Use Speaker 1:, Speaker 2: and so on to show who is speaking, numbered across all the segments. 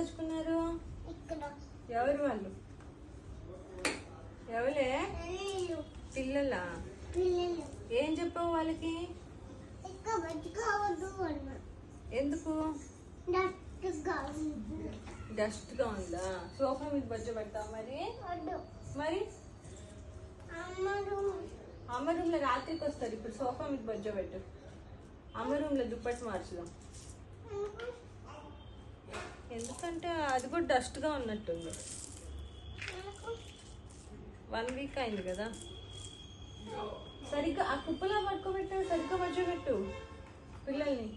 Speaker 1: పరుచుకున్నారు
Speaker 2: ఇక్కడ.
Speaker 1: ఎవరు వాళ్ళు? ఎవరే
Speaker 2: పిల్లలు.
Speaker 1: ఏం చెప్పావు వాళ్ళకి? ఎందుకు?
Speaker 2: డస్ట్గా ఉందా?
Speaker 1: సోఫా మీద బజ్జ పెడతావు మరి? మరి? అమ్మ రూమ్. లో రాత్రికి వస్తారు. ఇప్పుడు సోఫా మీద బజ్జ పెట్టు. అమ్మ రూమ్లో దుప్పటి మార్చుదాం. ఎందుకంటే అది కూడా డస్ట్గా ఉన్నట్టుంది. వన్ వీక్ అయింది కదా. సరిగ్గా ఆ కుప్పలా పడుకోబెట్టు సరిగ్గా పడుకోబెట్టు పిల్లల్ని.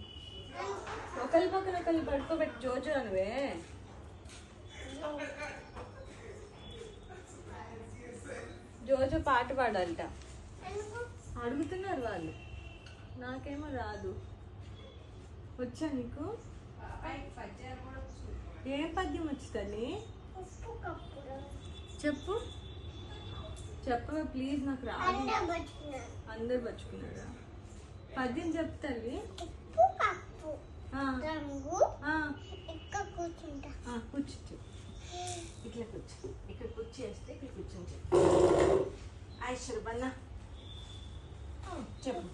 Speaker 1: ఒకరి పక్కన ఒకరి పడుకోబెట్టు జోజో అనువే. జోజో పాట పాడాలట. అడుగుతున్నారు వాళ్ళు. నాకేమో రాదు. వచ్చా నీకు? ఏం పద్యం
Speaker 2: కప్పుడు
Speaker 1: చెప్పు. చెప్పవే ప్లీజ్ నాకు రాదు. అందరు పచ్చుకున్నారా పద్యం చెప్తావి కూర్చో ఇట్లా కూర్చో. ఇక్కడ కూర్చేస్తే ఇక్కడ కూర్చొని చెప్పు. ఐశ్వర్ బన్నా చెప్పు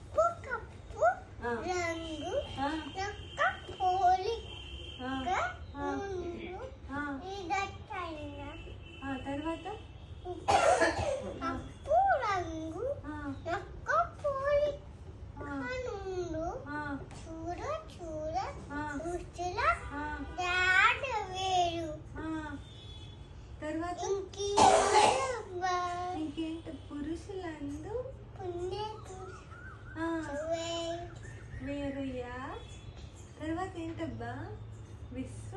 Speaker 1: తర్వాత? ఇంకేంటి? పురుషులందు వేరుయా తర్వాత ఏంటబ్బా? విశ్వ.